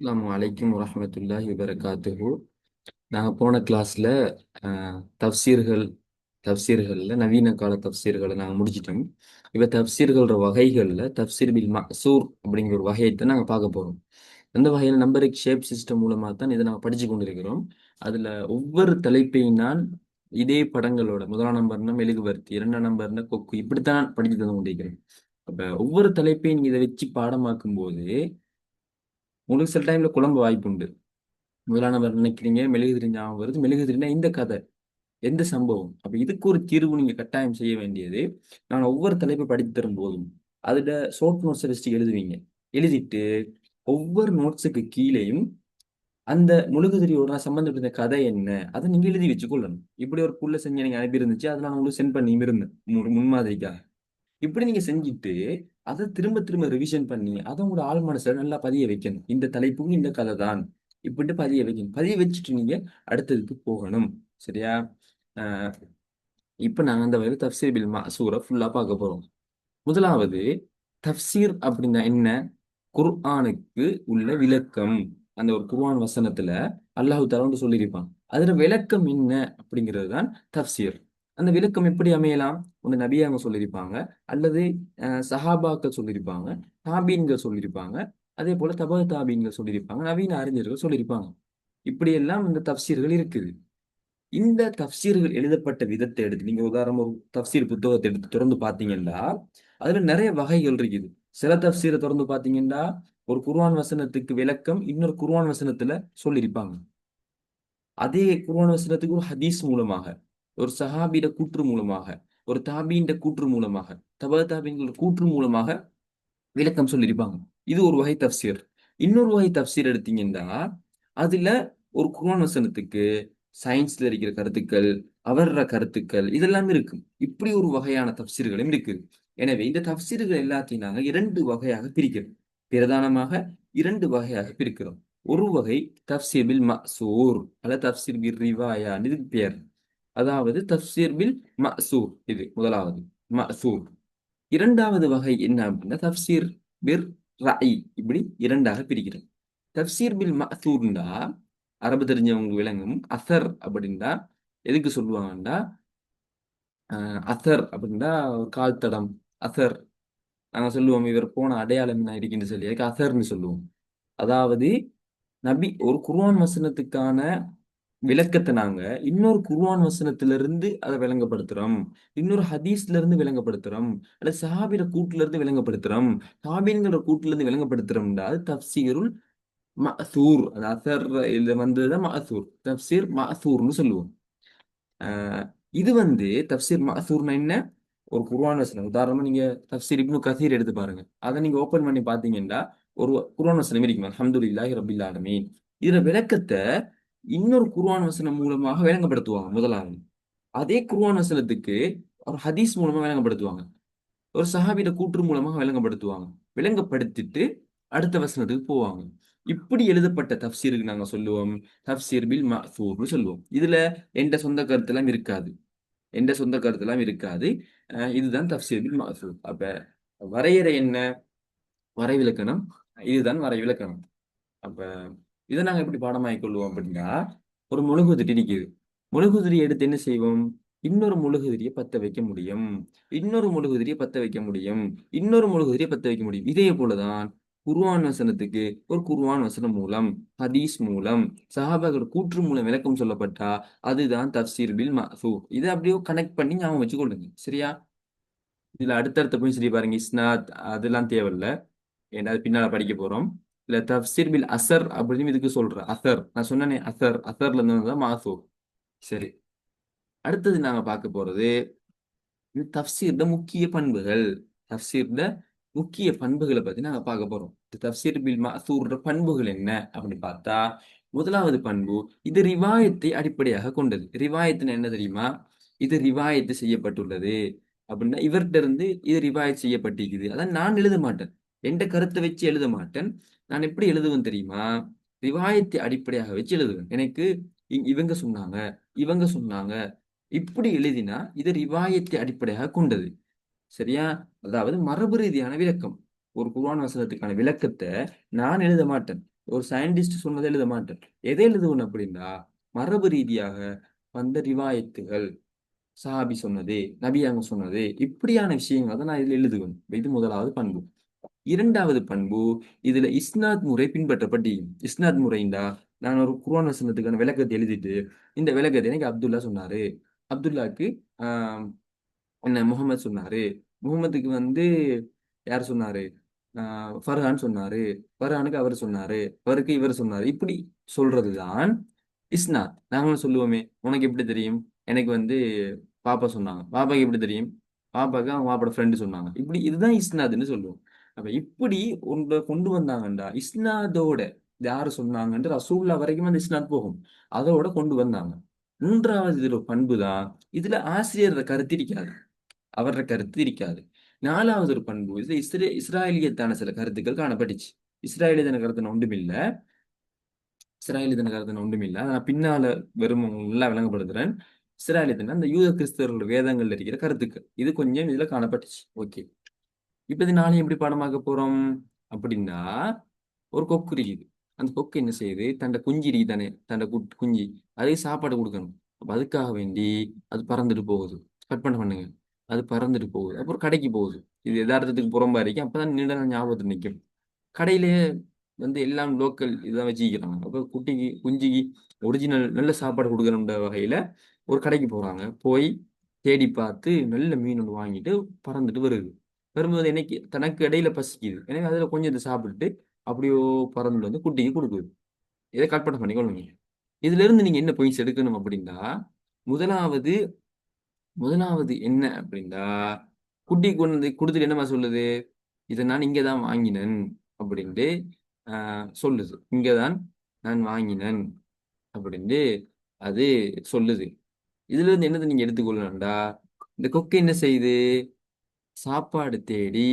அஸ்ஸலாமு அலைக்கும் வரஹ்மத்துல்லாஹி வபரகாத்துஹு. நாங்கள் போன கிளாஸில் தப்சீர்கள் தப்சீர்களில் நவீன கால தப்சீர்களை நாங்கள் முடிச்சிட்டோம். இப்போ தப்சீர்கள வகைகளில் தப்சீர் பில் மசூர் அப்படிங்கிற ஒரு வகையத்தை நாங்கள் பார்க்க போகிறோம் அந்த வகையில் நம்பரிக் ஷேப் சிஸ்டம் மூலமாக தான் இதை நாங்கள் படித்து கொண்டிருக்கிறோம். அதில் ஒவ்வொரு தலைப்பையினால் இதே படங்களோட முதலாம் நம்பர்னா மெழுகுவர்த்தி இரண்டாம் நம்பர்னா கொக்கு இப்படித்தான் படித்து தந்து கொண்டிருக்கிறோம். அப்போ ஒவ்வொரு தலைப்பையும் நீங்கள் இதை வச்சு பாடமாக்கும் போது உங்களுக்கு சில டைம்ல குழம்பு வாய்ப்பு உண்டு. முதலானவர் நினைக்கிறீங்க மெழுகுதிரி ஞாபகம் வருது. மெழுகுதிரினா இந்த கதை எந்த சம்பவம்? அப்ப இதுக்கு ஒரு தீர்வு நீங்க கட்டாயம் செய்ய வேண்டியது நான் ஒவ்வொரு தலைப்பை படித்து தரும் போதும். அதுல ஷார்ட் நோட்ஸை வச்சுட்டு எழுதுவீங்க. எழுதிட்டு ஒவ்வொரு நோட்ஸுக்கு கீழேயும் அந்த முழுகுதிரியோட சம்பந்தப்பட்ட கதை என்ன அதை நீங்க எழுதி வச்சுக்கொள்ளணும். இப்படி ஒரு புள்ள செஞ்சு எனக்கு அனுப்பி இருந்துச்சு அதை நான் உங்களுக்கு சென்ட் பண்ணி இருந்தேன் மு- முன்மாதிரிக்காக. இப்படி நீங்க செஞ்சுட்டு அதை திரும்ப திரும்ப ரிவிஷன் பண்ணி அதை உங்களோட ஆள் மனசுல நல்லா பதிய வைக்கணும். இந்த தலைப்புக்கும் இந்த கதை தான். இப்படி பதிய வைக்கணும். பதிய வச்சுட்டு நீங்க அடுத்ததுக்கு போகணும். சரியா? ஆஹ் நாங்கள் அந்த வகையில் தஃப்சீர் பில் மசூரை ஃபுல்லா பார்க்க போறோம். முதலாவது தஃப்சீர் அப்படின்னா என்ன? குர்ஆனுக்கு உள்ள விளக்கம். அந்த ஒரு குர்ஆன் வசனத்துல அல்லாஹு தஆலா சொல்லியிருப்பான். அதுல விளக்கம் என்ன அப்படிங்கிறது தான் தஃப்சீர் அந்த விளக்கம் எப்படி அமையலாம்? ஒன்று நபியாங்க சொல்லியிருப்பாங்க. அல்லது சஹாபாக்கள் சொல்லியிருப்பாங்க. தாபீன்கள் சொல்லியிருப்பாங்க. அதே போல தபா தாபீன்கள் சொல்லியிருப்பாங்க. நவீன அறிஞர்கள் சொல்லியிருப்பாங்க. இப்படியெல்லாம் இந்த தப்சீர்கள் இருக்குது. இந்த தப்சீர்கள் எழுதப்பட்ட விதத்தை எடுத்து நீங்க உதாரணம் ஒரு தப்சீர் புத்தகத்தை எடுத்து திறந்து பார்த்தீங்கன்னா அதுல நிறைய வகைகள் இருக்குது. சில தப்சீரை திறந்து பார்த்தீங்கன்னா ஒரு குர்வான் வசனத்துக்கு விளக்கம் இன்னொரு குர்வான் வசனத்துல சொல்லியிருப்பாங்க. அதே குர்வான் வசனத்துக்கு ஒரு ஹதீஸ் மூலமாக. ஒரு சஹாபியிட கூற்று மூலமாக ஒரு தாபீண்ட கூற்று மூலமாக தபா தாபீன்களோட கூற்று மூலமாக விளக்கம் சொல்லியிருப்பாங்க. இது ஒரு வகை தஃப்சீர் இன்னொரு வகை தப்சீர் எடுத்தீங்கன்னா அதுல ஒரு குர்ஆன் வசனத்துக்கு சயின்ஸ்ல இருக்கிற கருத்துக்கள் அவர்ற கருத்துக்கள் இதெல்லாம் இருக்கும் இப்படி ஒரு வகையான தப்சீர்களும் இருக்குது எனவே இந்த தப்சீர்கள் எல்லாத்தையும் நாங்கள் இரண்டு வகையாக பிரிக்கிறோம். பிரதானமாக இரண்டு வகையாக பிரிக்கிறோம். ஒரு வகை தப்சீபில் மசூர் அல்ல தப்சீர் பிர் ரிவாயா இதுக்கு பேர் அதாவது தப்சீர் பில் மசூர் இது முதலாவது. மசூர் இரண்டாவது வகை என்ன அப்படின்னா தப்சீர் பிர் ரஐ இப்படி இரண்டாக பிரிக்கிறது. தப்சீர் பில் மசூர்ண்டா அரபு தெரிஞ்சவங்க விளங்கும். அசர் அப்படின்னா எதுக்கு சொல்லுவாங்கன்னா அஹ், அசர் அப்படின்னா ஒரு கால் தடம் அசர். நாங்கள் சொல்லுவோம் இவர் போன அடையாளம் என்ன இருக்குன்னு சொல்லி அதுக்கு அசர்னு சொல்லுவோம். அதாவது நபி ஒரு குர்ஆன் வசனத்துக்கான விளக்கத்தை நாங்க இன்னொரு குர்வான் வசனத்திலிருந்து அதை விளங்கப்படுத்துறோம். இன்னொரு ஹதீஸ்ல இருந்து விளங்கப்படுத்துறோம். அல்லது சஹாபிர கூட்டுல இருந்து விளங்கப்படுத்துறோம். சாபின்கிற கூட்டுல இருந்து விளங்கப்படுத்துறோம்டா அது தஃப்சீருல் மசூர் அது அசர் இதுல வந்ததுதான் மசூர் தஃப்சீர் மசூர்னு சொல்லுவோம். ஆஹ் இது வந்து தஃப்சீர் மசூர்னா என்ன? ஒரு குர்வான் வசனம். உதாரணமா நீங்க தப்சீர் இப்னு கசீர் எடுத்து பாருங்க. அதை நீங்க ஓபன் பண்ணி பாத்தீங்கன்னா ஒரு குர்வான் வசனம் இருக்கும்? அல்ஹம்துலில்லாஹி ரபில் ஆலமீன். இதுல விளக்கத்தை இன்னொரு குர்வான் வசனம் மூலமாக விளங்கப்படுத்துவாங்க முதலாவது. அதே குருவான் வசனத்துக்கு ஒரு ஹதீஸ் மூலமா விளங்கப்படுத்துவாங்க. ஒரு சஹாபியோட கூற்று மூலமாக விளங்கப்படுத்துவாங்க. விளங்கப்படுத்திட்டு அடுத்த வசனத்துக்கு போவாங்க. இப்படி எழுதப்பட்ட தப்சீருக்கு நாங்க சொல்லுவோம். தஃப்சீர் பில் மசூர்னு சொல்லுவோம். இதுல எந்த சொந்த கருத்தெல்லாம் இருக்காது. எந்த சொந்த கருத்தெல்லாம் இருக்காது. இதுதான் தஃப்சீர் பில் மசூர் அப்ப வரையறை என்ன? வரைவிலக்கணம். இதுதான் வரைவிலக்கணம். அப்ப இதை நாங்க எப்படி பாடமாக்கிக் கொள்வோம் அப்படின்னா ஒரு முழுகுதிரி நிற்கிது முழுகுதிரி எடுத்து என்ன செய்வோம்? இன்னொரு முழுகுதிரியை பத்த வைக்க முடியும். இன்னொரு முழுகுதிரியை பத்த வைக்க முடியும். இன்னொரு முழுகுதிரியை பத்த வைக்க முடியும். இதே போலதான் குர்வான் வசனத்துக்கு ஒரு குர்வான் வசனம் மூலம் ஹதீஸ் மூலம் சஹாபாக்களோட கூற்று மூலம் விளக்கம் சொல்லப்பட்டா அதுதான் தப்சீர் பில் மஅசூர் இதை அப்படியே கனெக்ட் பண்ணி ஞாபகம் வச்சுக்கொள்ளுங்க. சரியா? இதுல அடுத்தடுத்த போய் சரி பாருங்க இஸ்னாத் அதெல்லாம் தேவையில்ல. ஏன்னா பின்னால படிக்க போறோம். இல்ல தஃப்சீர் பில் அசர் அப்படின்னு இதுக்கு சொல்றேன் அசர் நான் சொன்னேனே அசர் அசர்ல இருந்து தான் சரி அடுத்தது நாங்க பார்க்க போறது இது முக்கிய பண்புகள். தஃப்சீர்ட முக்கிய பண்புகளை பத்தி நாங்க பார்க்க போறோம். இந்த தஃப்சீர் பில் மாசூர்ற பண்புகள் என்ன அப்படின்னு பார்த்தா முதலாவது பண்பு இது ரிவாயத்தை அடிப்படையாக கொண்டது. ரிவாயத்துன்னு என்ன தெரியுமா? இது ரிவாயத்து செய்யப்பட்டுள்ளது அப்படின்னா இவர்கிட்ட இருந்து இது ரிவாயத் செய்யப்பட்டிருக்குது. அதான் நான் எழுத மாட்டேன். எந்த கருத்தை வச்சு எழுத மாட்டேன். நான் எப்படி எழுதுவேன் தெரியுமா? ரிவாயத்தை அடிப்படையாக வச்சு எழுதுவேன். எனக்கு இவங்க சொன்னாங்க இவங்க சொன்னாங்க. இப்படி எழுதினா இது ரிவாயத்தை அடிப்படையாக கொண்டது. சரியா? அதாவது மரபு ரீதியான விளக்கம். ஒரு குர்வான் வசனத்துக்கான விளக்கத்தை நான் எழுத மாட்டேன். ஒரு சயின்டிஸ்ட் சொன்னதை எழுத மாட்டேன். எதை எழுதுவேன் அப்படின்னா மரபு ரீதியாக வந்த ரிவாயத்துகள். சஹாபி சொன்னது நபியாங்க சொன்னது இப்படியான விஷயங்களை தான் நான் இதில் எழுதுவேன். இது முதலாவது பண்பு. இரண்டாவது பண்பு இதுல இஸ்னாத் முறை பின்பற்றப்பட்டு இஸ்னாத் முறைண்டா? நான் ஒரு குரான் வசனத்துக்கான விளக்கத்தை எழுதிட்டு இந்த விளக்கத்தை எனக்கு அப்துல்லா சொன்னாரு. அப்துல்லாக்கு ஆஹ் என்ன முகமது சொன்னாரு. முகமதுக்கு வந்து யார் சொன்னாரு? ஃபர்ஹான் சொன்னாரு. ஃபர்ஹானுக்கு அவர் சொன்னாரு. அவருக்கு இவர் சொன்னாரு. இப்படி சொல்றதுதான் இஸ்னாத் நாங்களும் சொல்லுவோமே உனக்கு எப்படி தெரியும்? எனக்கு வந்து பாப்பா சொன்னாங்க. பாப்பாக்கு எப்படி தெரியும்? பாப்பாக்கு அவங்க பாப்பாவோட ஃப்ரெண்டு சொன்னாங்க. இப்படி இதுதான் இஸ்னாத்னு சொல்லுவோம். அப்ப இப்படி உங்களை கொண்டு வந்தாங்கண்டா. இஸ்னாதோட யாரு சொன்னாங்கன்ற ரசூல்லா வரைக்கும் அந்த இஸ்னாத் போகும். அதோட கொண்டு வந்தாங்க. மூன்றாவது இதுல பண்பு தான் இதுல ஆசிரியர் கருத்து இருக்காது. அவரோட கருத்து இருக்காது. நாலாவது ஒரு பண்பு இதுல இஸ்ரே இஸ்ராயலியத்தான சில கருத்துக்கள் காணப்பட்டுச்சு. இஸ்ராயலியத்தான கருத்து ஒன்றுமில்ல இஸ்ராயலியத்தான கருத்து ஒன்றுமில்ல நான் பின்னால வெறும் நல்லா விளங்கப்படுத்துறேன். இஸ்ராயலியத்தின அந்த யூத கிறிஸ்தவர்கள் வேதங்கள்ல இருக்கிற கருத்துக்கள். இது கொஞ்சம் இதுல காணப்பட்டுச்சு. ஓகே. இப்போ இது நாளையும் எப்படி பாடமாக்க போறோம் அப்படின்னா ஒரு கொக்கு இருக்குது. அந்த கொக்கு என்ன செய்யுது? தண்டை குஞ்சு இருக்குது தானே தண்டை குட் குஞ்சு. அதுக்கு சாப்பாடு கொடுக்கணும். அப்போ அதுக்காக வேண்டி அது பறந்துட்டு போகுது. கட் பண்ண பண்ணுங்க. அது பறந்துட்டு போகுது. அப்புறம் கடைக்கு போகுது. இது எதார்த்தத்துக்கு புறம்பா இருக்கும் அப்பதான் நீண்ட ஞாபகத்தில் நிற்கும். கடையிலேயே வந்து எல்லாம் லோக்கல் இதான் வச்சுக்கிறாங்க அப்போ குட்டிக்கு குஞ்சுக்கு ஒரிஜினல் நல்ல சாப்பாடு கொடுக்கணுன்ற வகையில் ஒரு கடைக்கு போகிறாங்க போய் தேடி பார்த்து நல்ல மீன் ஒன்று வாங்கிட்டு பறந்துட்டு வருது. வரும்போது என்னைக்கு தனக்கு இடையில பசிக்குது. எனவே அதில் கொஞ்சம் இதை சாப்பிட்டுட்டு அப்படியோ பறந்து வந்து குட்டிக்கு கொடுக்குது. இதை கற்பனை பண்ணிக்கொள்ளுங்க இதுல இருந்து நீங்க என்ன பாயிண்ட்ஸ் எடுக்கணும் அப்படின்னா முதலாவது முதலாவது என்ன அப்படின்னா குட்டி கொண்டு வந்து கொடுத்துட்டு என்னமா சொல்லுது? இதை நான் இங்கே தான் வாங்கினேன் அப்படின்ட்டு ஆஹ் சொல்லுது. இங்கே தான் நான் வாங்கினேன் அப்படின்ட்டு அது சொல்லுது. இதுல இருந்து என்னது நீங்க எடுத்துக்கொள்ளணும்டா இந்த கொக்கு என்ன செய்யுது? சாப்பாடு தேடி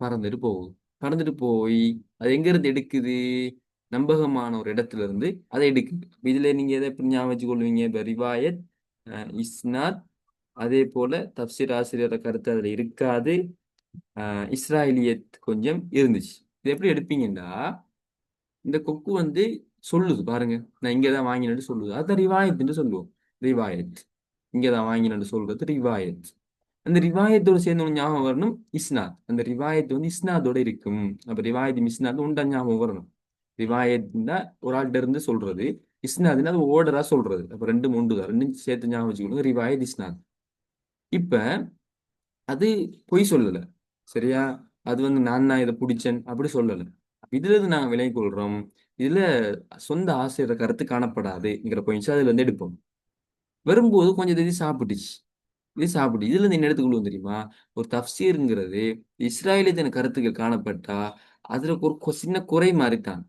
பறந்துட்டு போகுது பறந்துட்டு போய் அது எங்க இருந்து எடுக்குது? நம்பகமான ஒரு இடத்துல இருந்து அதை எடுக்குது. இதுல நீங்க எதை எப்படி ஞாபகம் வச்சுக்கொள்வீங்க? இப்போ ரிவாயத் இஸ்னாத் அதே போல தப்சீர் ஆசிரியரோட கருத்து அதுல இருக்காது. அஹ் இஸ்ராயலியத் கொஞ்சம் இருந்துச்சு. இது எப்படி எடுப்பீங்கன்னா இந்த கொக்கு வந்து சொல்லுது பாருங்க. நான் இங்கதான் வாங்கினேன்னு சொல்லுது. அதை ரிவாயத்துன்னு சொல்லுவோம். ரிவாயத். இங்கதான் வாங்கினேன்னு சொல்றது ரிவாயத். அந்த ரிவாயத்தோட சேர்ந்து ஒன்று ஞாபகம் வரணும்? இஸ்னாத் அந்த ரிவாயத் வந்து இஸ்னாதோட இருக்கும். அப்ப ரிவாயத் இஸ்னாத் உண்டா ஞாபகம் வரணும்? ரிவாயத்னா ஒரு ஆள்கிட்ட இருந்து சொல்றது. இஸ்னாத்னா அது ஓர்டரா சொல்றது. அப்ப ரெண்டு மூன்று தான் ரெண்டும் சேர்த்து ஞாபகம் வச்சுக்கணும். ரிவாயத் இஸ்னாத் இப்ப அது பொய் சொல்லலை. சரியா? அது வந்து நான் தான் இதை பிடிச்சேன். அப்படி சொல்லலை. இதுல இருந்து நாங்க விலை கொள்றோம். இதுல சொந்த ஆசிரியர் கருத்து காணப்படாதுங்கிற பாயிண்ட்ஸ் அதுல இருந்து எடுப்போம். வரும்போது கொஞ்சம் தேதி சாப்பிட்டுச்சு. இது சாப்பிட்டு இதுல இருந்து என்ன எடுத்துக்கொள்வோம் தெரியுமா? ஒரு தப்சீருங்கிறது இஸ்ராயலியத்தின கருத்துக்கள் காணப்பட்டா அதுல ஒரு கொ- சின்ன குறை மாறித்தான்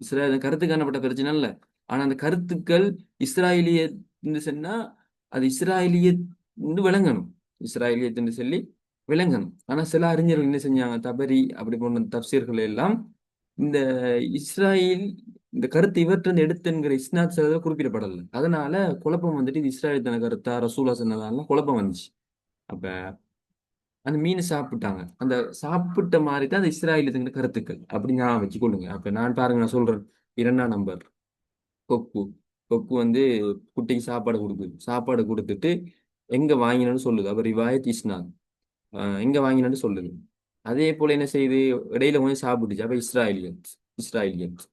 இஸ்ராயல் கருத்து காணப்பட்ட பிரச்சனை இல்ல. ஆனா அந்த கருத்துக்கள் இஸ்ராயலிய சொன்னா அது இஸ்ராயலிய விளங்கணும். இஸ்ராயலியத்துன்னு சொல்லி விளங்கணும். ஆனா சில அறிஞர்கள் என்ன செஞ்சாங்க? தபரி அப்படி போன்ற தப்சீர்கள் எல்லாம் இந்த இஸ்ராயல் இந்த கருத்து இவற்றிருந்து எடுத்துங்கிற இஸ்னாத் சிலதை குறிப்பிடப்படல. அதனால குழப்பம் வந்துட்டு இது இஸ்ராயல் தன கருத்தா ரசூலா சொன்னதால குழப்பம் வந்துச்சு. அப்ப அந்த மீன் சாப்பிட்டாங்க. அந்த சாப்பிட்ட மாதிரி தான் அந்த இஸ்ராயலுங்கிற கருத்துக்கள். அப்படி ஞாபகம் வச்சுக்கொள்ளுங்க. அப்ப நான் பாருங்க நான் சொல்றேன். இரண்டாம் நம்பர். கொக்கு கொக்கு வந்து குட்டிக்கு சாப்பாடு கொடுக்குது. சாப்பாடு கொடுத்துட்டு எங்க வாங்கினேன்னு சொல்லுது. அப்ப ரிவாயத் இஸ்னாத். எங்க வாங்கினேன்னு சொல்லுது. அதே போல என்ன செய்யுது? இடையில கொஞ்சம் சாப்பிட்டுச்சு. அப்ப இஸ்ராயலியன்ஸ். இஸ்ராயலியன்ஸ்.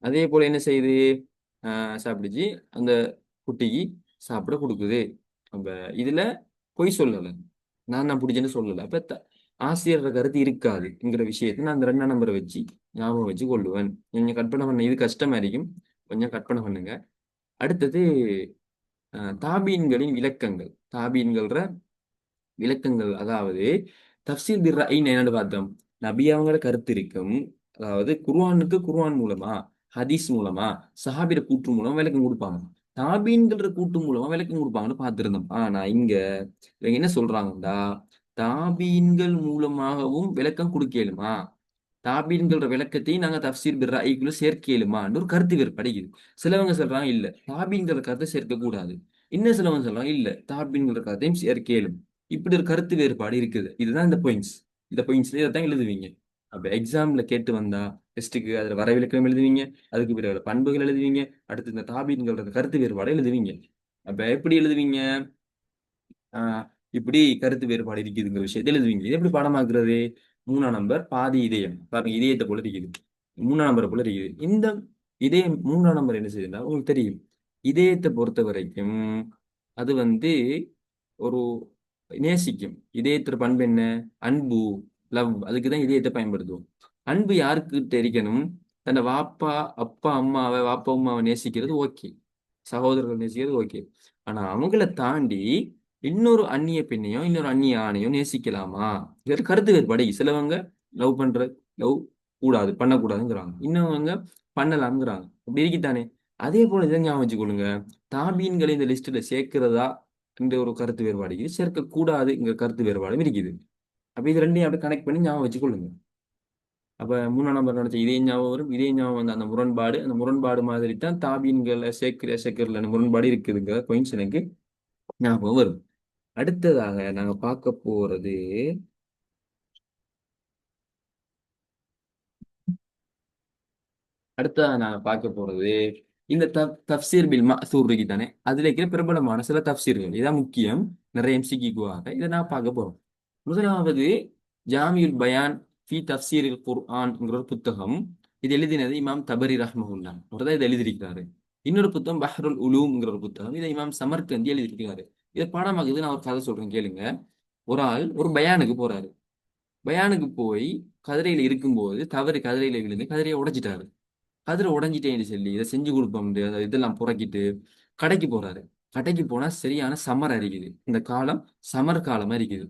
அதே போல என்ன செய்யுது? ஆஹ் அந்த குட்டிக்கு சாப்பிட கொடுக்குது. அப்ப இதுல பொய் சொல்லலை. நான் நான் பிடிச்சேன்னு சொல்லலை. அப்ப த- ஆசிரியர் கருத்து இருக்காதுங்கிற விஷயத்தை நான் அந்த ரெண்டாம் நம்பரை வச்சு ஞாபகம் வச்சு கொள்ளுவேன். கொஞ்சம் கற்பனை பண்ண. இது கஷ்டமா இருக்கும். கொஞ்சம் கற்பனை பண்ணுங்க. அடுத்தது ஆஹ் தாபீன்களின் விளக்கங்கள். தாபீன்கள்ற விளக்கங்கள். அதாவது தப்சீல் பிர் ஐன் என்னன்னு பார்த்தோம் நபி அவங்களோட கருத்து இருக்கும். அதாவது குர்வானுக்கு குர்வான் மூலமா ஹதீஸ் மூலமா சஹாபிர கூற்று மூலமா விளக்கம் கொடுப்பாங்க. தாபீன்கிற கூட்டு மூலமா விளக்கம் கொடுப்பாங்கன்னு பார்த்துருந்தோம். ஆனா இங்க இவங்க என்ன சொல்றாங்கடா தாபீன்கள் மூலமாகவும் விளக்கம் கொடுக்கலுமா? தாபீன்கிற விளக்கத்தையும் நாங்க தப்சீர் பிர் சேர்க்கலுமான்னு ஒரு கருத்து வேறுபடுகிறது. சிலவங்க சொல்றாங்க இல்ல தாபீன்கிற கருத்தை சேர்க்க கூடாது இன்னும் சிலவங்க சொல்றாங்க இல்ல தாபீன்கிற கருத்தையும் சேர்க்கலும். இப்படி ஒரு கருத்து வேறுபாடு இருக்குது. இதுதான் இந்த பாயிண்ட்ஸ் இந்த பாயிண்ட்ஸ்ல இதை தான் எழுதுவீங்க. அப்போ எக்ஸாம்ல கேட்டு வந்தா டெஸ்ட்டுக்கு அதில் வரவிலக்கணம் எழுதுவீங்க அதுக்கு பிறகு பண்புகள் எழுதுவீங்க அடுத்து இந்த தாபீன்கள் கருத்து வேறுபாடு எழுதுவீங்க. அப்போ எப்படி எழுதுவீங்க? ஆஹ் இப்படி கருத்து வேறுபாடு இருக்குதுங்கிற விஷயத்தை எழுதுவீங்க. இது எப்படி பாடமாக்குறது? மூணாம் நம்பர் பாதி இதயம். பாருங்க இதயத்தை போல இருக்குது மூணாம் நம்பரை போல இருக்குது இந்த இதயம் மூணாம் நம்பர் என்ன செய்யுதுன்னா உங்களுக்கு தெரியும். இதயத்தை பொறுத்த வரைக்கும் அது வந்து ஒரு நேசிக்கும். இதயத்திற பண்பு என்ன? அன்பு. லவ். அதுக்கு தான் இதயத்தை பயன்படுத்துவோம். அன்பு யாருக்கு தெரிக்கணும் தன்னை வாப்பா அப்பா அம்மாவை வாப்பா அம்மாவை நேசிக்கிறது ஓகே. சகோதரர்கள் நேசிக்கிறது ஓகே. ஆனா அவங்கள தாண்டி இன்னொரு அந்நிய பெண்ணையும் இன்னொரு அந்நிய ஆணையும் நேசிக்கலாமா? இது கருத்து வேறுபாடு. சிலவங்க லவ் பண்ற லவ் கூடாது பண்ணக்கூடாதுங்கிறாங்க. இன்னவங்க பண்ணலாம்ங்கிறாங்க. அப்படி இருக்கித்தானே அதே போல இதை ஞாபகம் வச்சுக்கொள்ளுங்க. தாபீன்களை இந்த லிஸ்ட்ல சேர்க்கிறதா? என்ற ஒரு கருத்து வேறுபாடு இருக்குது. சேர்க்க கூடாதுங்கிற கருத்து வேறுபாடும் இருக்குது. அப்ப இது ரெண்டையும் அப்படியே கனெக்ட் பண்ணி ஞாபகம் வச்சுக்கொள்ளுங்க. அப்ப மூணாம் நம்பர் நினைச்ச இதே ஞாபகம் வரும். இதே ஞாபகம் வந்து அந்த முரண்பாடு அந்த முரண்பாடு மாதிரி தான் தாபீன்களை சேக்கிர சேக்கரில் முரண்பாடு இருக்குதுங்கிற கொயின்ஸ் எனக்கு ஞாபகம் வரும். அடுத்ததாக நாங்க பார்க்க போறது அடுத்ததாக நாங்கள் பார்க்க போறது இந்த தப் தப்சீர் பில் மசூர் இருக்கு தானே அதுல இருக்கிற பிரபலமான சில தப்சீர்கள். இதான் முக்கியம். நிறைய எம்சிக்குவாக இதை நான் பார்க்க போகிறோம் முதலாவது ஜாமியுல் பயான் ஃபி தப்சீரில் குர்ஆன்ங்கிற ஒரு புத்தகம். இது எழுதினது இமாம் தபரி ரஹ்மஹுல்லா. அவர் தான் இதை எழுதியிருக்கிறாரு. இன்னொரு புத்தகம் பஹ்ருல் உலூம்ங்கிற ஒரு புத்தகம். இதை இமாம் சமர்கந்தி எழுதியிருக்கிறாரு. இதை பாடமாக்குது நான் ஒரு கதை சொல்றேன் கேளுங்க. ஒரு ஆள் ஒரு பயானுக்கு போறாரு. பயானுக்கு போய் கதிரையில இருக்கும்போது தவறு கதிரையில விழுந்து கதிரையை உடைச்சிட்டாரு கதிரை உடைஞ்சிட்டேன்னு சொல்லி இதை செஞ்சு கொடுப்போம்னு அதை இதெல்லாம் புறக்கிட்டு கடைக்கு போறாரு. கடைக்கு போனா சரியான சமர் அரிக்குது இந்த காலம் சமர் காலமா இருக்குது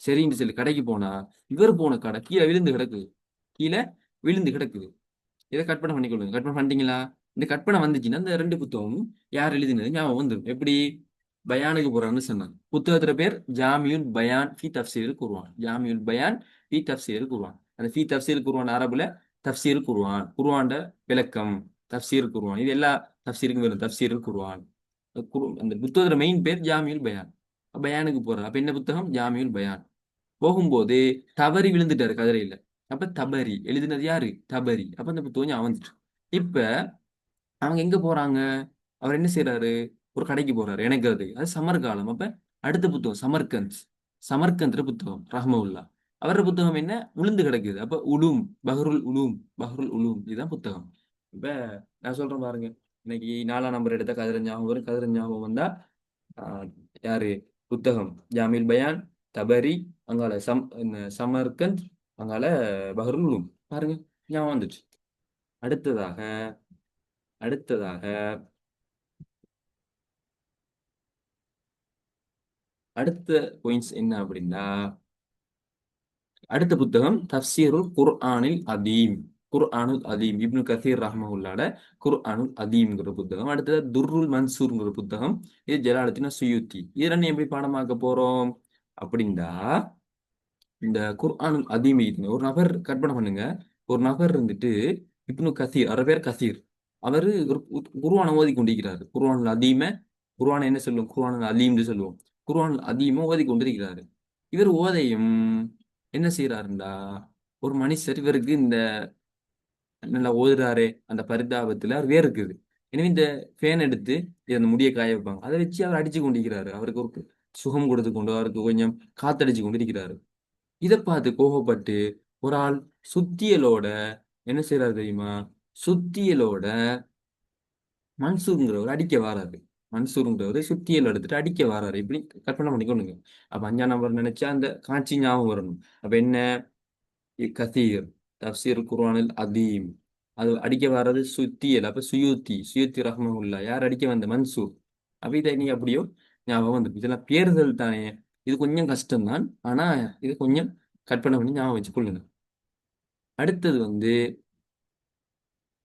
சரின்னு சொல்லி கடைக்கு போனா இவர் போன கடை கீழே விழுந்து கிடக்குது கீழே விழுந்து கிடக்குது. இதை கற்பனை பண்ணிக்கொள்ளுங்க கற்பனை பண்ணிட்டீங்களா? இந்த கற்பனை வந்துச்சுன்னா இந்த ரெண்டு புத்தகமும் யார் எழுதினது? ஞாபகம் வந்துடும் எப்படி? பயானுக்கு போறான்னு சொன்னாங்க. புத்தகத்துல பேர் ஜாமியுல் பயான் ஃபி தப்சீல் குர்ஆன். ஜாமியுல் பயான் ஃபி தப்சீல் குருவான் அந்த ஃபி தப்சீல் குர்ஆன் அரபுல தப்சீல் குருவான் குருவாண்ட விளக்கம். தப்சீர் குர்ஆன். இது எல்லா தப்சீருக்கும் வரும். தப்சீர் குருவான் அந்த புத்தகத்துல மெயின் பேர் ஜாமியுல் பயான். பயானுக்கு போறாரு. அப்ப என்ன புத்தகம்? ஜாமியுல் பயான். போகும்போது தவறி விழுந்துட்டாரு கதிரையில. அப்ப தபரி எழுதினது யாரு? தபரி. அப்ப அந்த புத்தகம் அவந்துட்டு இப்ப அவங்க எங்க போறாங்க? அவர் என்ன செய்யறாரு ஒரு கடைக்கு போறாரு. எனக்கு அது. சமர் காலம். அப்ப அடுத்த புத்தகம் சமர்கந்த். சமர்கந்த் புத்தகம் ரஹ்மவுல்லா அவரோட புத்தகம் என்ன? உளுந்து கிடக்குது. அப்ப உலூம் பஹருல் உலூம் பஹருல் உலூம் இதுதான் புத்தகம். இப்ப நான் சொல்றேன் பாருங்க. இன்னைக்கு நாலாம் நம்பர் எடுத்த கதிர ஞாபகம் வரும். கதிர ஞாபகம் வந்தா ஆஹ், யாரு? புத்தகம். ஜாமில் பயான் தபரி அங்கால சம் சமர்கந்த் அங்கால பஹ்ருல் பாருங்க ஞாபகம் வந்துச்சு. அடுத்ததாக அடுத்ததாக அடுத்த பாயிண்ட்ஸ் என்ன அப்படின்னா அடுத்த புத்தகம் தப்சீருல் குர்ஆனில் அதீம். குர்ஆனுல் அதீம். இப்னு கசீர் ரஹ்மஹுல்லாட குர்ஆனுல் அதீம்ங்கிற புத்தகம். அடுத்தது துர்ருல் மன்சூர்ங்கிற புத்தகம். இது ஜலாலத்தின சுயூத்தி. இது ரெண்டு எப்படி பாடமாக்க போறோம்? அப்படின்னா இந்த குர்ஆனுல் அதீம் ஒரு நபர் கற்பனை பண்ணுங்க. ஒரு நபர் இருந்துட்டு இப்னு கசீர் அவர் பேர் கசீர். அவரு குருவானை கு- ஓதி கொண்டிருக்கிறாரு குர்ஆனுல் அதீம குருவானை என்ன சொல்லுவோம்? குருவானல் அதீம்னு சொல்லுவோம். குர்ஆனுல் அதீம ஓதி கொண்டிருக்கிறாரு. இவர் ஓதையும் என்ன செய்யறாருண்டா ஒரு மனுஷர் இவருக்கு இந்த நல்லா ஓதுறாரே அந்த பரிதாபத்துல அவர் வேர்க்குது. இருக்குது எனவே இந்த ஃபேன் எடுத்து அந்த முடியை காய வைப்பாங்க. அதை வச்சு அவர் அடிச்சு கொண்டிருக்கிறாரு. அவருக்கு ஒரு சுகம் கொடுத்து கொண்டு அவருக்கு கொஞ்சம் காத்தடிச்சு கொண்டிருக்கிறாரு. இதை பார்த்து கோபப்பட்டு ஒரு ஆள் சுத்தியலோட என்ன செய்யறாரு தெரியுமா? சுத்தியலோட மன்சூருங்கிறவர் அடிக்க வராரு. மன்சூருங்கிறவர் சுத்தியல் எடுத்துட்டு அடிக்க வராரு. இப்படி கற்பனை பண்ணிக்கொண்டுங்க அப்ப அஞ்சாம் நம்பர் நினைச்சா அந்த காட்சி ஞாபகம் வரணும். அப்ப என்ன? கசீர். தப்சீர் குர்வானில் அதீம். அது அடிக்க வர்றது சுத்தியல். அப்போ சுயூத்தி சுயூத்தி ரஹ்மஹுல்லா. யார் அடிக்க வந்த? மன்சூர். அப்ப இதை நீ அப்படியோ ஞாபகம் வந்து இதெல்லாம் பேறுதல் தானே. இது கொஞ்சம் கஷ்டம்தான். ஆனா இது கொஞ்சம் கற்பனை பண்ணி ஞாபகம் வச்சு கொள்ளுங்க. அடுத்தது வந்து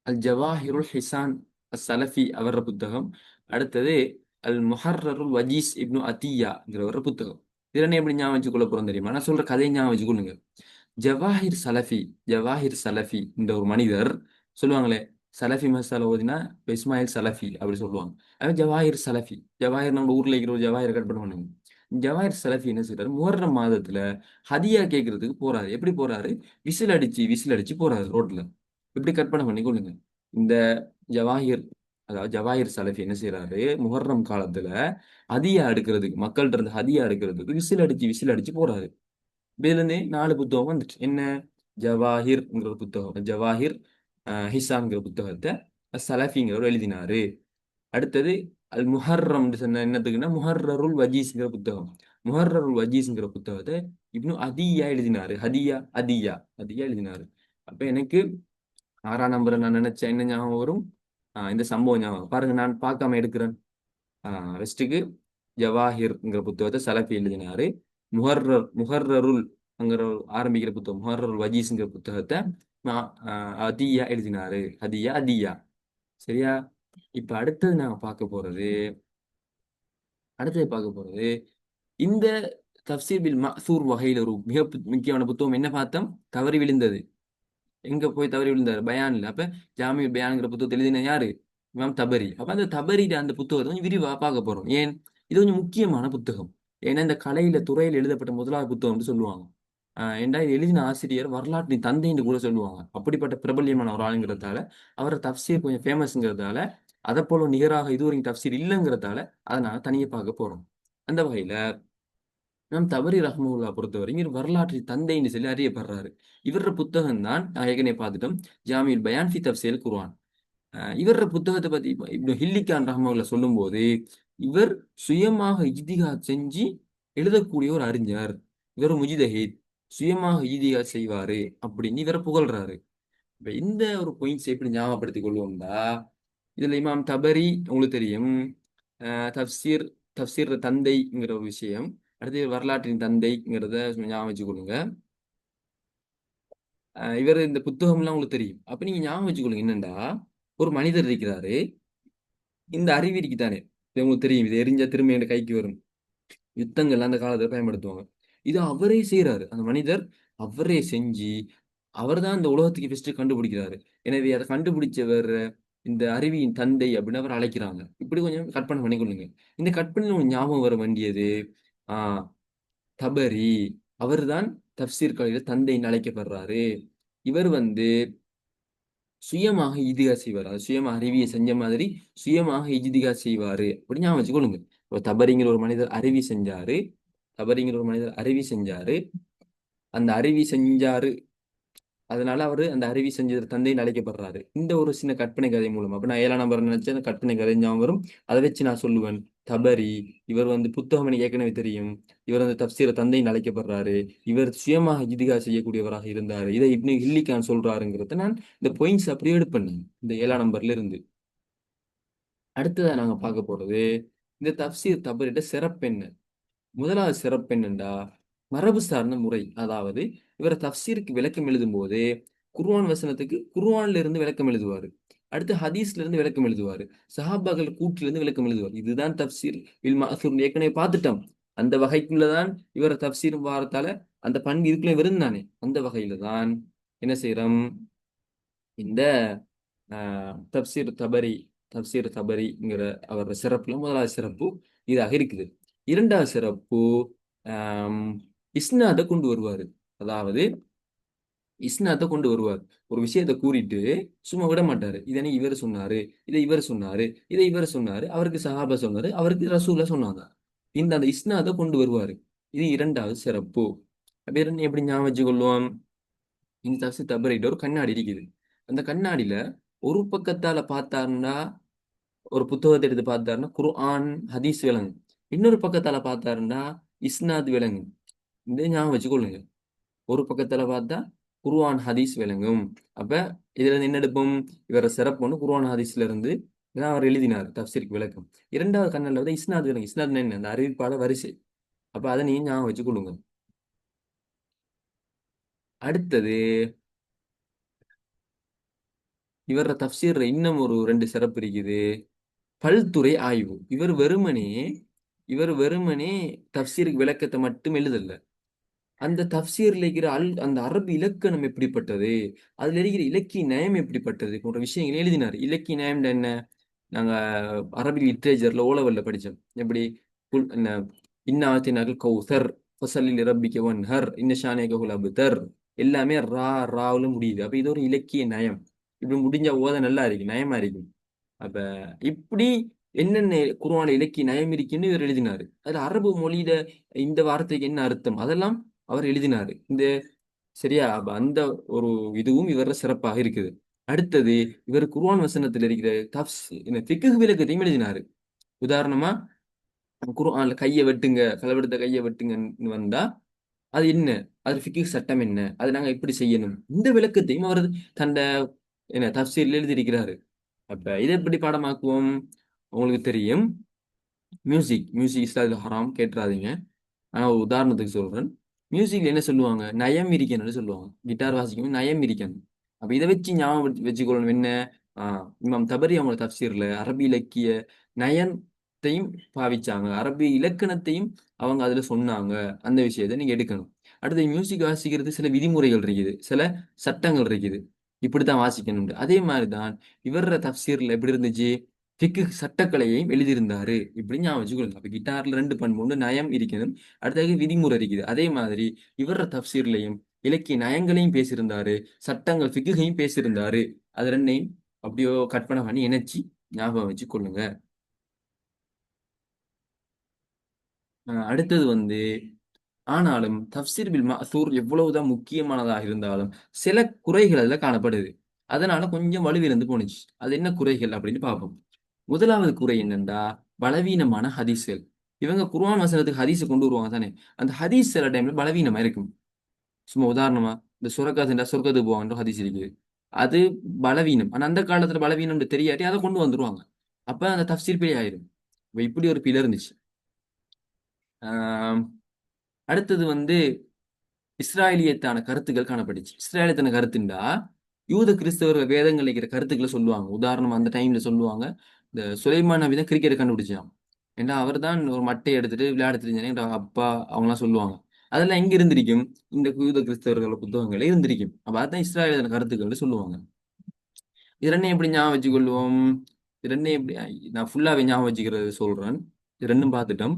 அல் ஜவாஹிருல் ஹிசான் அஸ் சலஃபி அவர புத்தகம். அடுத்தது அல் முஹர்ரருல் வஜீஸ் இப்னு அத்தியாங்கிற ஒரு புத்தகம். இதனை எப்படி ஞாபகம் வச்சுக்கொள்ள போகிறோம் தெரியுமா? நான் சொல்ற கதையை ஞாபகம் வச்சுக்கொள்ளுங்க ஜவாஹிர் சலஃபி ஜவாஹிர் சலஃபி இந்த ஒரு மனிதர் சொல்லுவாங்களே சலஃபி மசாலா ஓதினா இப்ப இஸ்மாயில் சலஃபி அப்படி சொல்லுவாங்க. அது ஜவாஹிர் சலஃபி ஜவாஹிர் நம்ம ஊர்ல இருக்கிற ஒரு ஜவாஹிர் கற்பனை பண்ணுங்க ஜவாஹிர் சலஃபி என்ன செய்றாரு? முஹர்ரம் மாதத்துல ஹதியா கேட்கறதுக்கு போறாரு. எப்படி போறாரு? விசில் அடிச்சு விசில் அடிச்சு போறாரு ரோட்ல. இப்படி கற்பனை பண்ணி கொள்ளுங்க. இந்த ஜவாஹிர் அதாவது ஜவாஹிர் சலஃபி என்ன செய்யறாரு முஹர்ரம் காலத்துல ஹதியா எடுக்கிறதுக்கு மக்கள்கிட்ட இருந்து ஹதியா எடுக்கிறதுக்கு விசில் அடிச்சு விசில் அடிச்சு போறாரு. இதுலேருந்தே நாலு புத்தகம் வந்துச்சு. என்ன? ஜவாஹிர்ங்கிற ஒரு புத்தகம். ஜவாஹிர் ஹிசாங்கிற புத்தகத்தை சலஃபிங்கிறவர் எழுதினாரு. அடுத்தது அல் முஹர்ரம் சொன்ன என்னத்துக்குன்னா முஹர்ரருல் வஜீஸ்ங்கிற புத்தகம். முஹர்ரருல் வஜீஸ்ங்கிற புத்தகத்தை இப்னு அதியா எழுதினாரு. ஹதியா அதியா அதியா எழுதினாரு. அப்ப எனக்கு ஆறாம் நம்பரை நான் நினைச்சேன் என்ன ஞாபகம் வரும்? ஆஹ் இந்த சம்பவம் ஞாபகம் பாருங்க நான் பார்க்காம எடுக்கிறேன். ஆஹ் ரெஸ்ட்டுக்கு ஜவாஹிர்ங்கிற புத்தகத்தை சலஃபி எழுதினாரு. முஹர்ரர் முஹர்ரருல் அங்கிற ஒரு ஆரம்பிக்கிற புத்தகம் முஹர்ரருல் வஜீஸ்ங்கிற புத்தகத்தை மா- ஆஹ் அதியா எழுதினாரு. அதியா அதியா. சரியா? இப்ப அடுத்தது நாங்க பார்க்க போறது அடுத்தது பார்க்க போறது இந்த தப்சீர் பில் மசூர் வகையில ஒரு மிக பு- முக்கியமான புத்தகம் என்ன பார்த்தோம்? தவறி விழுந்தது. எங்க போய் தவறி விழுந்தாரு? பயான்ல. அப்ப ஜாமி பயான்ங்கிற புத்தகத்தை எழுதின யாரு? இமாம் தபரி. அப்ப அந்த தபரியில அந்த புத்தகத்தை கொஞ்சம் விரிவா பார்க்க போறோம். ஏன்? இது கொஞ்சம் முக்கியமான புத்தகம். ஏன்னா இந்த கலையில துறையில் எழுதப்பட்ட முதலாவது புத்தகம்னு சொல்லுவாங்க. ஆஹ் இது எழுதின ஆசிரியர் வரலாற்றின் தந்தைன்னு கூட சொல்லுவாங்க. அப்படிப்பட்ட பிரபல்யமான ஒரு ஆளுங்கிறதால அவரை தப்சீர் கொஞ்சம் ஃபேமஸ்ங்கிறதால அதை போல நிகராக இதுவரைக்கும் தப்சீர் இல்லைங்கிறதால அதை நாங்கள் தனியா பார்க்க போறோம். அந்த வகையில நம் தபரி ரஹ்மவுல்லா பொறுத்தவரைக்கும் இவர் வரலாற்றின் தந்தைன்னு சொல்லி அறியப்படுறாரு. இவர புத்தகம் தான் நான் ஏற்கனவே பார்த்துட்டோம் ஜாமியுல் பயான் தப்சேல் தஃப்சீல் இவர புத்தகத்தை பத்தி இப்ப இப்னு ஹில்லிகான் ரஹ்மவுல்லா சொல்லும்போது இவர் சுயமாக இஜ்திஹாத் செஞ்சு எழுதக்கூடிய ஒரு அறிஞர். இவர் முஜிதஹீத் சுயமாக ஈதிகா செய்வாரு அப்படின்னு இவரை புகழ்றாரு. இப்ப இந்த ஒரு பாயிண்ட்ஸ் எப்படி ஞாபகப்படுத்திக் கொள்வோம்டா. இதுல இமாம் தபரி உங்களுக்கு தெரியும். அஹ் தஃப்சீர் தஃப்சீர் தந்தைங்கிற ஒரு விஷயம். அடுத்து வரலாற்றின் தந்தைங்கிறத ஞாபகம் வச்சுக்கொள்ளுங்க அஹ் இவர் இந்த புத்தகம்லாம் உங்களுக்கு தெரியும். அப்ப நீங்க ஞாபகம் வச்சுக்கொள்ளுங்க என்னண்டா? ஒரு மனிதர் இருக்கிறாரு. இந்த அறிவு இருக்குதானே? உங்களுக்கு தெரியும். இது எரிஞ்சா திரும்ப என் கைக்கு வரும். யுத்தங்கள் அந்த காலத்துல பயன்படுத்துவாங்க. இது அவரே செய்யறாரு அந்த மனிதர் அவரே செஞ்சு அவர்தான் இந்த உலகத்துக்கு ஃபர்ஸ்ட் கண்டுபிடிக்கிறாரு. எனவே அதை கண்டுபிடிச்சவர் இந்த அருவியின் தந்தை அப்படின்னு அவர் அழைக்கிறாங்க. இப்படி கொஞ்சம் கற்பனை பண்ணிக்கொள்ளுங்க இந்த கற்பனையில் உங்களுக்கு ஞாபகம் வர வேண்டியது ஆஹ் தபரி அவர்தான் தப்சீர் கலையில தந்தைன்னு அழைக்கப்படுறாரு. இவர் வந்து சுயமாக இதிகா செய்வார். அது சுயமாக அறிவியை செஞ்ச மாதிரி சுயமாக இஜிதிகா செய்வாரு. அப்படி ஞாபகம் வச்சுக்கொள்ளுங்க. இப்போ தபரிங்கிற ஒரு மனிதர் அறிவி செஞ்சாரு. தபரிங்கிற ஒரு மனிதர் அறிவி செஞ்சாரு. அந்த அருவி செஞ்சாரு. அதனால அவர் அந்த அருவி செஞ்சது தந்தைன்னு அழைக்கப்படுறாரு. இந்த ஒரு சின்ன கற்பனை கதை மூலம். அப்ப நான் ஏழாம் நம்பர் நினைச்ச அந்த கற்பனை கதை ஞாபகம் வரும். அதை வச்சு நான் சொல்லுவேன். தபரி இவர் வந்து புத்தகம் எனக்கு ஏற்கனவே தெரியும். இவர் வந்து தப்சீர தந்தைன்னு அழைக்கப்படுறாரு. இவர் சுயமாக இதிகா செய்யக்கூடியவராக இருந்தார். இதை இப்னு ஹில்லிகான் சொல்றாருங்கிறத நான் இந்த பொயிண்ட்ஸ் அப்படியே எடுப்பேன் இந்த ஏழாம் நம்பர்ல இருந்து. அடுத்ததா நாங்க பார்க்க போறது இந்த தப்சீர் தபரிட சிறப்பு என்ன? முதலாவது சிறப்பு என்னண்டா? மரபு சார்ந்த முறை. அதாவது இவர் தப்சீருக்கு விளக்கம் எழுதும் போது குர்வான் வசனத்துக்கு குர்ஆன்ல இருந்து விளக்கம் எழுதுவாரு. அடுத்து ஹதீஸ்ல இருந்து விளக்கம் எழுதுவாரு. சஹாபாக்கள் கூட்டிலிருந்து விளக்கம் எழுதுவார். இதுதான் தப்சீர். வில் மஅசூர் ஏற்கனவே பார்த்துட்டோம். அந்த வகைக்குள்ளதான் இவர் தப்சீர் வாரத்தால அந்த பண்பு இதுக்குள்ள இருந்தானே அந்த வகையில தான் என்ன செய்யறோம் இந்த ஆஹ், தப்சீர் தபரி தப்சீர் தபரிங்கிற அவரோட சிறப்புல முதலாவது சிறப்பு இதாக இருக்குது. இரண்டாவது சிறப்பு ஆம், இஸ்னாத்தை கொண்டு வருவாரு. அதாவது இஸ்னாத்தை கொண்டு வருவார். ஒரு விஷயத்தை கூறிட்டு சும்மா விட மாட்டாரு. இதனை இவர் சொன்னாரு இதை இவர் சொன்னாரு இதை இவர் சொன்னாரு அவருக்கு சஹாபா சொன்னாரு அவருக்கு ரசூலா சொன்னாங்க. இந்த அந்த இஸ்னாத்தை கொண்டு வருவாரு. இது இரண்டாவது சிறப்பு. அப்படி எப்படி ஞாபகம் வச்சுக்கொள்வோம்? இந்த தசு தபரிட்டு ஒரு கண்ணாடி இருக்குது. அந்த கண்ணாடியில ஒரு பக்கத்தால பார்த்தாருன்னா ஒரு புத்தகத்தை எடுத்து பார்த்தாருன்னா குர்ஆன் ஹதீஸ் விலங்கு இன்னொரு பக்கத்தால பார்த்தாருன்னா இஸ்னாத் விலங்கு இந்த ஞாபகம் வச்சுக்கொள்ளுங்க. ஒரு பக்கத்துல பார்த்தா குருவான் ஹதீஸ் விளங்கும். அப்ப இதுல இருந்து என்ன எடுப்போம்? இவர சிறப்பு ஒன்று குருவான் ஹதீஸ்ல இருந்து இதான் அவர் எழுதினார் தப்சீருக்கு விளக்கம். இரண்டாவது கண்ணல்ல வந்து இஸ்னாத் விளங்கும். இஸ்னாத் என்ன? அந்த அறிவிப்பாளர் வரிசை. அப்ப அதை நீ ஞாபகம் வச்சுக்கொள்ளுங்க அடுத்தது இவர தப்சீர்ல இன்னும் ஒரு ரெண்டு சிறப்பு இருக்குது. பல்துறை ஆய்வு. இவர் வெறுமனே இவர் வெறுமனே தப்சீருக்கு விளக்கத்தை மட்டும் எழுதல. அந்த தப்சீரில் இருக்கிற அல் அந்த அரபு இலக்கணம் எப்படிப்பட்டது? அதில் இருக்கிற இலக்கிய நயம் எப்படிப்பட்டது? போன்ற விஷயங்களை எழுதினார். இலக்கிய நயம் என்ன? நாங்க அரபி லிட்ரேச்சர்ல ஓலவல்ல படித்தோம் எப்படி? குல் என்ன? இன்னாத்தினர்கள் கௌசர் ஃபசலில் ரப்பிக்க வன்ஹர் இன்ன ஷானேக அபுதர். எல்லாமே ரா ராவில் முடியுது. அப்போ இது ஒரு இலக்கிய நயம். இப்படி முடிஞ்ச ஓத நல்லா இருக்கு நயமா இருக்கும் அப்போ இப்படி என்னென்ன குருவான இலக்கிய நயம் இருக்குன்னு இவர் எழுதினாரு. அது அரபு மொழியில இந்த வார்த்தைக்கு என்ன அர்த்தம்? அதெல்லாம் அவர் எழுதினாரு. இந்த சரியா? அப்ப அந்த ஒரு இதுவும் இவர சிறப்பாக இருக்குது. அடுத்தது இவர் குர்வான் வசனத்தில் இருக்கிற தப்ஸ் இந்த விளக்கத்தையும் எழுதினாரு. உதாரணமா குர்ஆன்ல கையை வெட்டுங்க கலவெடுத்த கையை வெட்டுங்கன்னு வந்தா அது என்ன? அது ஃபிக்கு சட்டம் என்ன? அதை நாங்க எப்படி செய்யணும்? இந்த விளக்கத்தையும் அவர் தன்னை என்ன தப்சீரில் எழுதியிருக்கிறாரு. அப்ப இதை எப்படி பாடமாக்குவோம்? உங்களுக்கு தெரியும். மியூசிக் மியூசிக் இஸ்லாது ஹராம் கேட்டுறாதீங்க. ஆனால் ஒரு உதாரணத்துக்கு சொல்றேன். மியூசிக்ல என்ன சொல்லுவாங்க? நயம் இருக்கணும்னு சொல்லுவாங்க. கிட்டார் வாசிக்கும் நயம் இருக்கணும் அப்ப இதை வச்சு ஞாபகம் வச்சுக்கொள்ளணும். என்ன? ஆஹ் இமாம் தபரி அவங்க தப்சீர்ல அரபி இலக்கிய நயத்தையும் பாவிச்சாங்க. அரபி இலக்கணத்தையும் அவங்க அதுல சொன்னாங்க. அந்த விஷயத்தை நீங்க எடுக்கணும். அடுத்து மியூசிக் வாசிக்கிறது சில விதிமுறைகள் இருக்குது. சில சட்டங்கள் இருக்குது. இப்படித்தான் வாசிக்கணும் அதே மாதிரிதான் இவர தப்சீர்ல எப்படி இருந்துச்சு? ஃபிக்கு சட்டக்கலையையும் எழுதியிருந்தாரு. இப்படி ஞாபகம் வச்சுக்கொள்ளுங்க அப்ப கிட்டார்ல ரெண்டு பண்பு ஒன்று நயம் இருக்கணும். அடுத்தது விதிமுறை இருக்குது. அதே மாதிரி இவர தப்சீர்லையும் இலக்கிய நயங்களையும் பேசியிருந்தாரு. சட்டங்கள் ஃபிக்குகையும் பேசியிருந்தாரு. அது ரெண்டையும் அப்படியோ கற்பனை பண்ணி இணைச்சி ஞாபகம் வச்சு கொள்ளுங்க அடுத்தது வந்து ஆனாலும் தஃப்சீர் பில் மசூர் எவ்வளவுதான் முக்கியமானதாக இருந்தாலும் சில குறைகள் அதுல காணப்படுது. அதனால கொஞ்சம் வலுவிழந்து போணுச்சு. அது என்ன குறைகள் அப்படின்னு பார்ப்போம். முதலாவது குறை என்னென்றா? பலவீனமான ஹதீஸ்கள். இவங்க குர்வான் வசனத்துக்கு ஹதீஸை கொண்டு வருவாங்க தானே? அந்த ஹதீஸ் சில டைம்ல பலவீனமா இருக்கும். சும்மா உதாரணமா இந்த சுரக்காசுண்டா சொர்க்கத்துக்கு போவான்ற ஹதீஸ் இருக்குது. அது பலவீனம். ஆனா அந்த காலத்துல பலவீனம் தெரியாட்டி அதை கொண்டு வந்துருவாங்க. அப்ப அந்த தப்சீர் பிழை ஆயிரும். இப்ப இப்படி ஒரு பிழை இருந்துச்சு. ஆஹ் அடுத்தது வந்து இஸ்ராயலியத்தான கருத்துக்கள் காணப்பட்டுச்சு. இஸ்ராயலியத்தான கருத்துண்டா? யூத கிறிஸ்தவர்கள் வேதங்கள் இருக்கிற கருத்துக்களை சொல்லுவாங்க. உதாரணமா அந்த டைம்ல சொல்லுவாங்க. இந்த சுலைமான் நபி தான் கிரிக்கெட் கண்டுபிடிச்சான். ஏன்னா அவர் தான் ஒரு மட்டையை எடுத்துட்டு விளையாட தெரிஞ்சானே அப்பா அவங்கலாம் சொல்லுவாங்க. அதெல்லாம் எங்க இருந்திருக்கும்? இந்த யூத கிறிஸ்தவர்கள புத்தகங்களே இருந்திருக்கும். அப்ப அதான் இஸ்ராயல் கருத்துக்கள் சொல்லுவாங்க. இரண்டையும் எப்படி ஞாபகம் வச்சுக்கொள்வோம்? இரண்டையும் எப்படி நான் ஃபுல்லாவே ஞாபகம் வச்சுக்கிறது சொல்றேன். ரெண்டும் பார்த்துட்டோம்.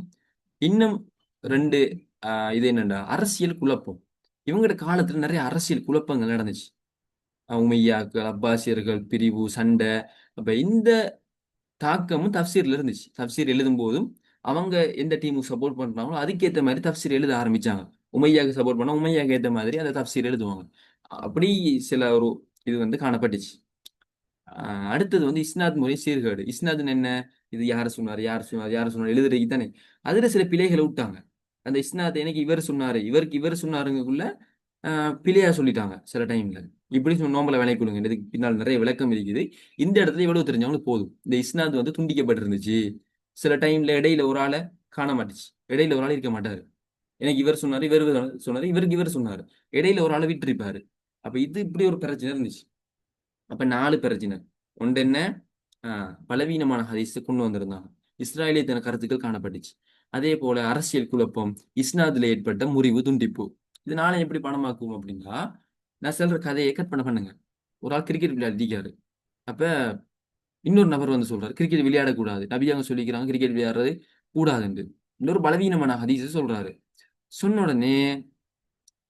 இன்னும் ரெண்டு ஆஹ் இது என்னண்டா? அரசியல் குழப்பம். இவங்களோட காலத்துல நிறைய அரசியல் குழப்பங்கள் நடந்துச்சு. உமையாக்கள் அப்பாசியர்கள் பிரிவு சண்டை. அப்ப இந்த தாக்கமும் தப்சீர்ல இருந்துச்சு. தப்சீர் எழுதும் போதும் அவங்க எந்த டீமுக்கு சப்போர்ட் பண்றாங்களோ அதுக்கேற்ற மாதிரி தப்சீர் எழுத ஆரம்பிச்சாங்க. உமையாவுக்கு சப்போர்ட் பண்ணா உமையாவுக்கு ஏற்ற மாதிரி அந்த தப்சீர் எழுதுவாங்க. அப்படி சில ஒரு இது வந்து காணப்பட்டுச்சு. அடுத்தது வந்து இஸ்னாத் முறை சீர்கேடு. இஸ்னாத்னு என்ன? இது யார் சொன்னார்? யார் சொன்னார்? யார் சொன்னார்? எழுதுறதுக்கு தானே. அதில் சில பிழைகளை விட்டாங்க. அந்த இஸ்னாத் எனக்கு இவர் சொன்னார்? இவருக்கு இவர் சொன்னாருங்கக்குள்ள ஆஹ் பிழையா சொல்லிட்டாங்க சில டைம்ல இப்படி சொன்ன நோம்பல விலை கொடுங்க. இதுக்கு பின்னால் நிறைய விளக்கம் இருக்குது. இந்த இடத்துல எவ்வளவு தெரிஞ்சவங்களுக்கு போதும். இந்த இஸ்னாத் வந்து துண்டிக்கப்பட்டிருந்துச்சு. சில டைம்ல இடையில ஒரு ஆளை காண மாட்டுச்சு. இடையில ஒரு ஆள் இருக்க மாட்டாரு. எனக்கு இவர் சொன்னாரு இவர் சொன்னாரு இவருக்கு இவர் சொன்னாரு. இடையில ஒரு ஆளை விட்டுருப்பாரு. அப்ப இது இப்படி ஒரு பிரச்சனை இருந்துச்சு. அப்ப நாலு பிரச்சனை. ஒன்று என்ன? ஆஹ் பலவீனமான ஹதீஸை கொண்டு வந்திருந்தாங்க. இஸ்ராயலியத்தின கருத்துக்கள் காணப்பட்டுச்சு. அதே போல அரசியல் குழப்பம் இஸ்னாதுல ஏற்பட்ட முறிவு துண்டிப்பு. இதனால எப்படி பணமாக்குவோம் அப்படின்னா நான் சொல்ற கதையை கட் பண்ண பண்ணுங்க. ஒரு ஆள் கிரிக்கெட் விளையாடிக்காரு அப்ப இன்னொரு நபர் வந்து சொல்றாரு கிரிக்கெட் விளையாடக்கூடாது. நபியாங்க சொல்லிக்கிறாங்க கிரிக்கெட் விளையாடுறது கூடாதுன்னு இன்னொரு பலவீனமான ஹதீஸ் சொல்றாரு. சொன்ன உடனே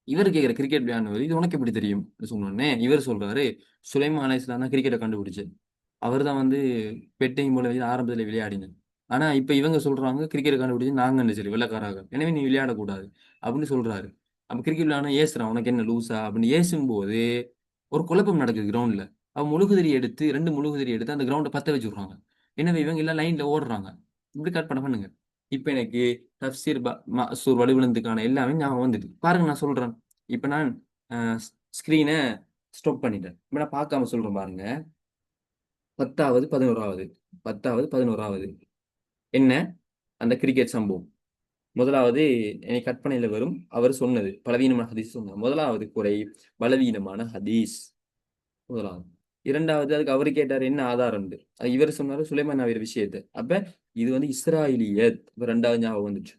இவர் கேட்குற கிரிக்கெட் விளையாடுவது இது உனக்கு எப்படி தெரியும்? சொன்ன உடனே இவர் சொல்றாரு சுலைமா அலைஹிஸ்ஸலாம் தான் கிரிக்கெட்டை கண்டுபிடிச்சது. அவர் தான் வந்து பெட்டையும் போல ஆரம்பத்தில் விளையாடினார் ஆனா இப்ப இவங்க சொல்றாங்க கிரிக்கெட் கண்டுபிடிச்சு நாங்க சரி வெள்ளக்காராக எனவே நீ விளையாடக்கூடாது. அப்படின்னு சொல்றாரு. நம்ம கிரிக்கெட் விளையாட ஏசுறான் உனக்கு என்ன லூசா? அப்படின்னு ஏசும்போது ஒரு குழப்பம் நடக்குது கிரவுண்டில் அவன் முழுகுதிரி எடுத்து ரெண்டு முழுகுதிரி எடுத்து அந்த கிரவுண்டை பற்ற வச்சு விடுறாங்க. எனவே இவங்க எல்லாம் லைனில் ஓடுறாங்க. இப்படி கட் பண்ண பண்ணுங்க. இப்போ எனக்கு தப்சீர் மசூர் வலுவிழந்துக்கான எல்லாமே ஞாபகம் வந்துட்டு பாருங்க நான் சொல்கிறேன் இப்போ நான் ஸ்க்ரீனை ஸ்டாப் பண்ணிட்டேன். இப்போ நான் பார்க்காம சொல்கிறேன் பாருங்க. பத்தாவது பதினோராவது பத்தாவது பதினோராவது என்ன? அந்த கிரிக்கெட் சம்பவம். முதலாவது என்னை கற்பனையில வரும். அவர் சொன்னது பலவீனமான ஹதீஸ் சொன்னார். முதலாவது குறை பலவீனமான ஹதீஸ். முதலாவது. இரண்டாவது அதுக்கு அவர் கேட்டார் என்ன ஆதாரம் அது இவர் சொன்னாரு சுலைமான் அவர் விஷயத்தை. அப்ப இது வந்து இஸ்ராயலியத் இப்ப ரெண்டாவது ஞாபகம் வந்துச்சு.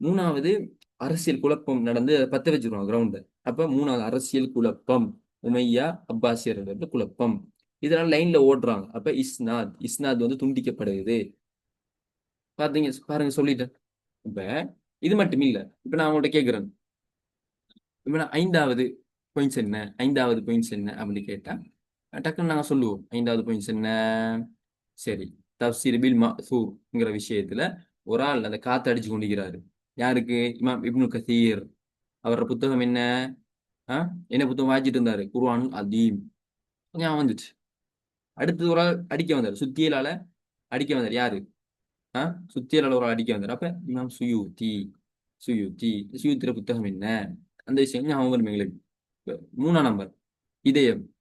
மூணாவது அரசியல் குழப்பம் நடந்து அதை பத்த வச்சிருவாங்க கிரவுண்ட அப்ப மூணாவது அரசியல் குழப்பம். உமையா அப்பாசியர் குழப்பம். இதனால லைன்ல ஓடுறாங்க. அப்ப இஸ்நாத் இஸ்னாத் வந்து துண்டிக்கப்படுது பாத்தீங்க பாருங்க சொல்லிட்டேன். இப்ப இது மட்டும் இல்ல இப்ப நான் உங்கள்கிட்ட கேக்குறேன். இப்ப நான் ஐந்தாவது பாயிண்ட்ஸ் என்ன ஐந்தாவது பாயிண்ட்ஸ் என்ன அப்படின்னு கேட்டா டக்குன்னு நாங்க சொல்லுவோம் ஐந்தாவது பாயிண்ட்ஸ் என்ன? சரி தப்சீர் பில் மசூர்ங்கிற விஷயத்துல ஒரு ஆள் அந்த காத்து அடிச்சு கொண்டிருக்கிறாரு. யாருக்கு? இமாம் இப்னு கசீர். அவரோட புத்தகம் என்ன? ஆ? என்ன புத்தகம் வாய்ச்சிட்டு இருந்தாரு? குர்ஆன் அதீம் ஞாபகம் வந்துச்சு. அடுத்தது ஒரு ஆள் அடிக்க வந்தார். சுத்தியலால அடிக்க வந்தார். யாரு? சுத்தியலால ஒரு அடிக்க வந்தார். அப்ப இமாம் சுயூத்தி சுயூத்தி சுயூத்திர புத்தகம் என்ன? அந்த விஷயம் ஞாபகம் வரும் எங்களுக்கு மூணாம் நம்பர் இதயம்.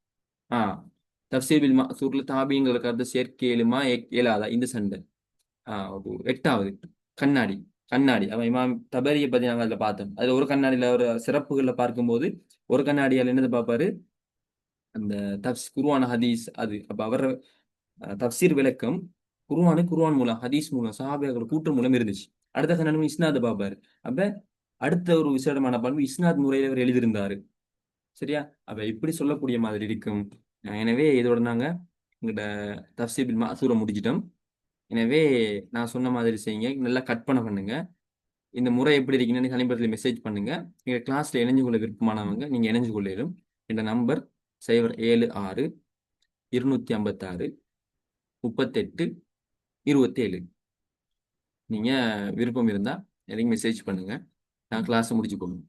ஆ. தப்சீர் பில் மசூர்ல தாபிங்கிற கருத்து சேர்க்கை ஏ- இயலாதா இந்த சண்டை. ஆ ஒரு எட்டாவது. கண்ணாடி. கண்ணாடி. அவன் இமாம் தபரியை பத்தி நாங்கள் அதில் பார்த்தோம். அதுல ஒரு கண்ணாடியில ஒரு சிறப்புகள்ல பார்க்கும்போது ஒரு கண்ணாடியால் என்னது பார்ப்பாரு? அந்த தப்ஸ் குருவான ஹதீஸ் அது. அப்ப அவர் தப்சீர் விளக்கம் குருவானு குருவான் மூலம் ஹதீஸ் மூலம் சஹாபியாக்கள் கூட்டம் மூலம் இருந்துச்சு. அடுத்த கண்ணாடி இஸ்னாத் பாபார் அப்ப அடுத்த ஒரு விசேடமான பண்பு இஸ்னாத் முறையில் அவர் எழுதியிருந்தாரு. சரியா? அப்ப இப்படி சொல்லக்கூடிய மாதிரி இருக்கும். எனவே இதோட நாங்க எங்கள்கிட்ட தப்சீபில் மாசூரை முடிச்சிட்டோம். எனவே நான் சொன்ன மாதிரி செய்யுங்க. நல்லா கட் பண்ண பண்ணுங்க. இந்த முறை எப்படி இருக்குன்னு சமீபத்தில் மெசேஜ் பண்ணுங்க. எங்கள் கிளாஸ்ல இணைஞ்சு கொள்ள விருப்பமானவங்க நீங்க இணைஞ்சு கொள்ளிடும் இந்த நம்பர் சைபர் ஏழு ஆறு இருநூத்தி ஐம்பத்தாறு முப்பத்தெட்டு இருபத்தேழு. நீங்கள் விருப்பம் இருந்தால் எனக்கு மெசேஜ் பண்ணுங்கள் நான் கிளாஸை முடிச்சு போகணும்